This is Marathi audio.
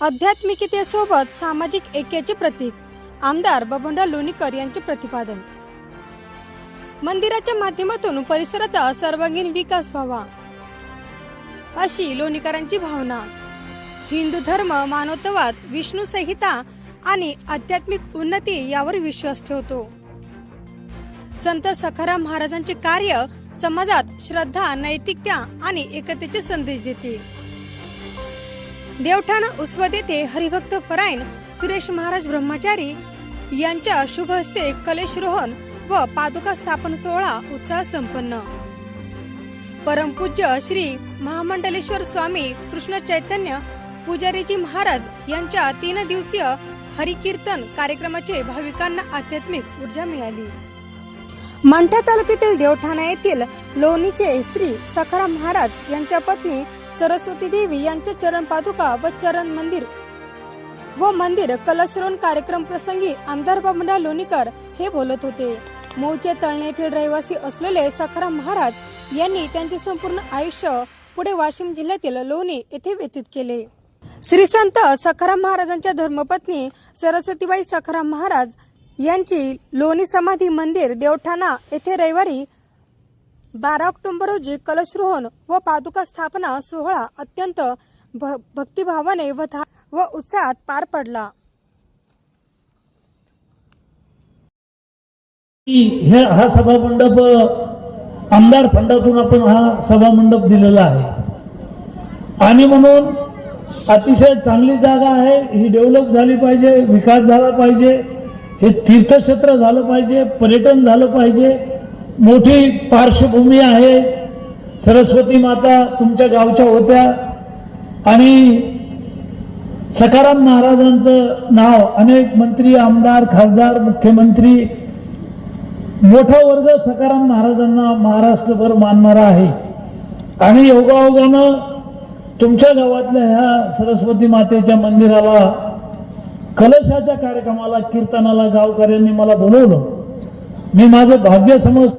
आध्यात्मिकतेसोबत सामाजिक ऐक्याचे प्रतीक आमदार बबनराव लोणीकर यांचे प्रतिपादन. मंदिराच्या माध्यमातून परिसराचा सर्वांगीण विकास व्हावा. अशी लोणीकरांची भावना. हिंदू धर्म मानवतावाद विष्णू संहिता आणि आध्यात्मिक उन्नती यावर विश्वास ठेवतो. संत सखाराम महाराजांचे कार्य समाजात श्रद्धा नैतिकता आणि एकतेचे संदेश देते. देवठाण उस्वद येथे हरिभक्त परायण सुरेश महाराज ब्रह्मचारी यांच्या शुभ हस्ते कलेशरोहण व पादुका स्थापन सोहळा उत्साह संपन्न. परमपूज्य श्री महामंडलेश्वर स्वामी कृष्ण चैतन्य पुजारीजी महाराज यांच्या तीन दिवसीय हरिकीर्तन कार्यक्रमाचे भाविकांना आध्यात्मिक ऊर्जा मिळाली. मंठा तालुक्यातील देवठाणा येथील लोणीचे श्री सखाराम महाराज यांच्या पत्नी सरस्वती देवी यांच्या चरण पादुका व चरण मंदिर व मंदिर कलशरोन कार्यक्रम प्रसंगी आमदार बबनराव लोणीकर हे बोलत होते. मूळचे तळणे येथील रहिवासी असलेले सखाराम महाराज यांनी त्यांचे संपूर्ण आयुष्य पुढे वाशिम जिल्ह्यातील लोणी येथे व्यतीत केले. श्री संत सखाराम महाराजांच्या धर्मपत्नी सरस्वतीबाई सखाराम महाराज यांची लोणी समाधी मंदिर देवठाणा येथे रविवारी बारा ऑक्टोबर रोजी कलशरोहण व पादुका स्थापना सोहळा अत्यंत भ- भक्तिभावाने व व उत्साहात पार पडला. हे हा सभामंडप आमदार फंडातून आपण हा सभामंडप दिलेला आहे. आणि म्हणून अतिशय चांगली जागा आहे. ही डेव्हलप झाली पाहिजे विकास झाला पाहिजे. हे तीर्थक्षेत्र झालं पाहिजे पर्यटन झालं पाहिजे. मोठी पार्श्वभूमी आहे. सरस्वती माता तुमच्या गावच्या होत्या. आणि सखाराम महाराजांचं नाव अनेक मंत्री आमदार खासदार मुख्यमंत्री. मोठा वर्ग सखाराम महाराजांना महाराष्ट्रभर मानणारा आहे. आणि योगायोगानं तुमच्या गावातल्या ह्या सरस्वती मातेच्या मंदिराला कलशाच्या कार्यक्रमाला कीर्तनाला गावकऱ्यांनी मला बोलवलं. मी माझं भाग्य समज